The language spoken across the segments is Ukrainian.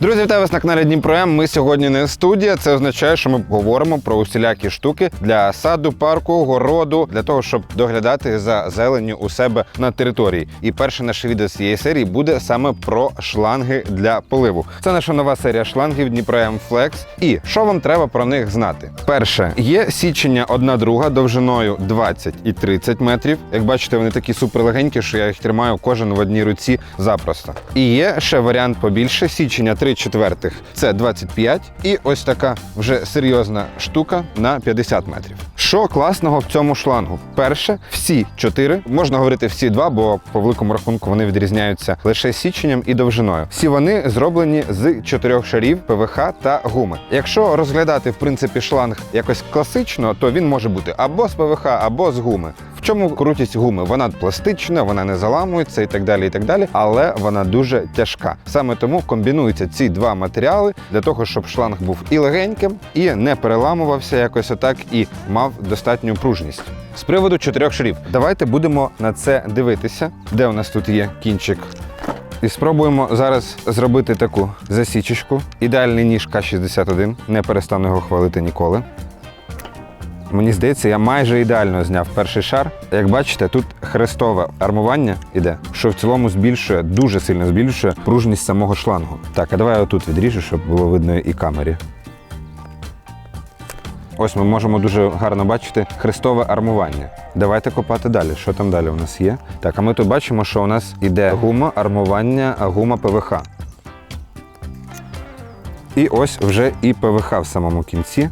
Друзі, вітаю вас на каналі Дніпром. Ми сьогодні не студія. Це означає, що ми говоримо про усілякі штуки для саду, парку, городу, для того, щоб доглядати за зеленню у себе на території. І перше наше відео з цієї серії буде саме про шланги для поливу. Це наша нова серія шлангів Дніпром Flex. І що вам треба про них знати? Перше, є січення одна друга довжиною 20 і 30 метрів. Як бачите, вони такі суперлегенькі, що я їх тримаю кожен в одній руці запросто. І є ще варіант побільше січення 3 четвертих це 25, і ось така вже серйозна штука на 50 метрів. Що класного в цьому шлангу? Перше, всі чотири, можна говорити всі два, бо по великому рахунку вони відрізняються лише січенням і довжиною. Всі вони зроблені з чотирьох шарів ПВХ та гуми. Якщо розглядати в принципі шланг якось класично, то він може бути або з ПВХ, або з гуми. Чому крутість гуми? Вона пластична, вона не заламується і так далі, і так далі, але вона дуже тяжка. Саме тому комбінуються ці два матеріали для того, щоб шланг був і легеньким, і не переламувався якось отак, і мав достатню пружність. З приводу чотирьох шарів, давайте будемо на це дивитися, де у нас тут є кінчик. І спробуємо зараз зробити таку засічечку. Ідеальний ніж К-61. Не перестану його хвалити ніколи. Мені здається, я майже ідеально зняв перший шар. Як бачите, тут хрестове армування іде, що в цілому збільшує, дуже сильно збільшує пружність самого шлангу. Так, а давай я отут відріжу, щоб було видно і камері. Ось ми можемо дуже гарно бачити хрестове армування. Давайте копати далі. Що там далі у нас є? Так, а ми тут бачимо, що у нас іде гума, армування, гума ПВХ. І ось вже і ПВХ в самому кінці.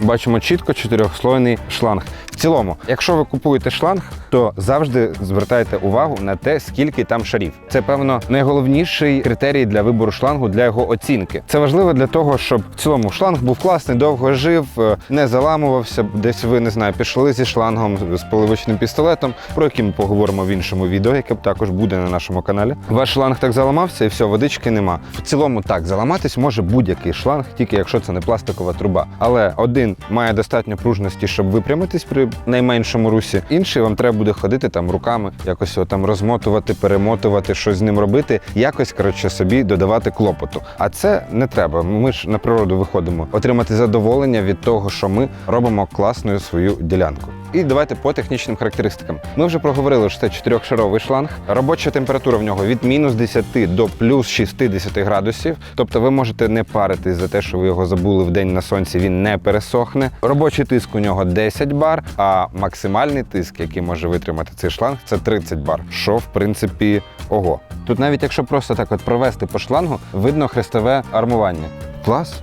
Бачимо чітко чотирьохслойний шланг. В цілому, якщо ви купуєте шланг, то завжди звертайте увагу на те, скільки там шарів. Це певно найголовніший критерій для вибору шлангу для його оцінки. Це важливо для того, щоб в цілому шланг був класний, довго жив, е, не заламувався. Десь ви не знаю, пішли зі шлангом з поливочним пістолетом, про який ми поговоримо в іншому відео, яке також буде на нашому каналі. Ваш шланг так заламався, і все, водички нема. В цілому так заламатись може будь-який шланг, тільки якщо це не пластикова труба. Але один має достатньо пружності, щоб випрямитись при найменшому русі. Інший вам треба буде ходити там руками, якось там розмотувати, перемотувати, щось з ним робити, якось коротше собі додавати клопоту. А це не треба. Ми ж на природу виходимо отримати задоволення від того, що ми робимо класною свою ділянку. І давайте по технічним характеристикам. Ми вже проговорили, що це чотирьохшаровий шланг. Робоча температура в нього від мінус 10 до плюс 60 градусів. Тобто ви можете не паритись за те, що ви його забули в день на сонці, він не пересохне. Робочий тиск у нього 10 бар, а максимальний тиск, який може витримати цей шланг, це 30 бар. Що в принципі ого. Тут навіть якщо просто так от провести по шлангу, видно хрестове армування. Клас.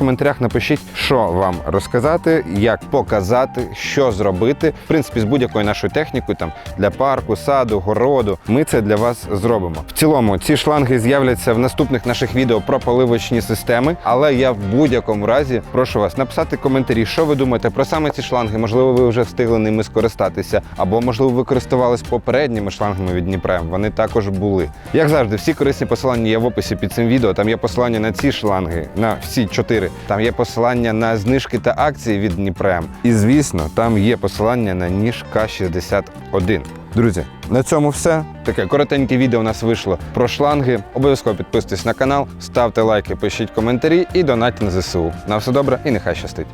Коментарях напишіть, що вам розказати, як показати, що зробити. В принципі, з будь-якою нашою технікою, там для парку, саду, городу. Ми це для вас зробимо. В цілому, ці шланги з'являться в наступних наших відео про поливочні системи. Але я в будь-якому разі прошу вас написати коментарі, що ви думаєте про саме ці шланги. Можливо, ви вже встигли ними скористатися, або можливо ви користувались попередніми шлангами від Дніпрем. Вони також були. Як завжди, всі корисні посилання є в описі під цим відео. Там є посилання на ці шланги, на всі чотири. Там є посилання на знижки та акції від Дніпрем. І звісно, там є посилання на ніж К-61. Друзі, на цьому все. Таке коротеньке відео у нас вийшло про шланги. Обов'язково підписуйтесь на канал, ставте лайки, пишіть коментарі і донатьте на ЗСУ. На все добре і нехай щастить.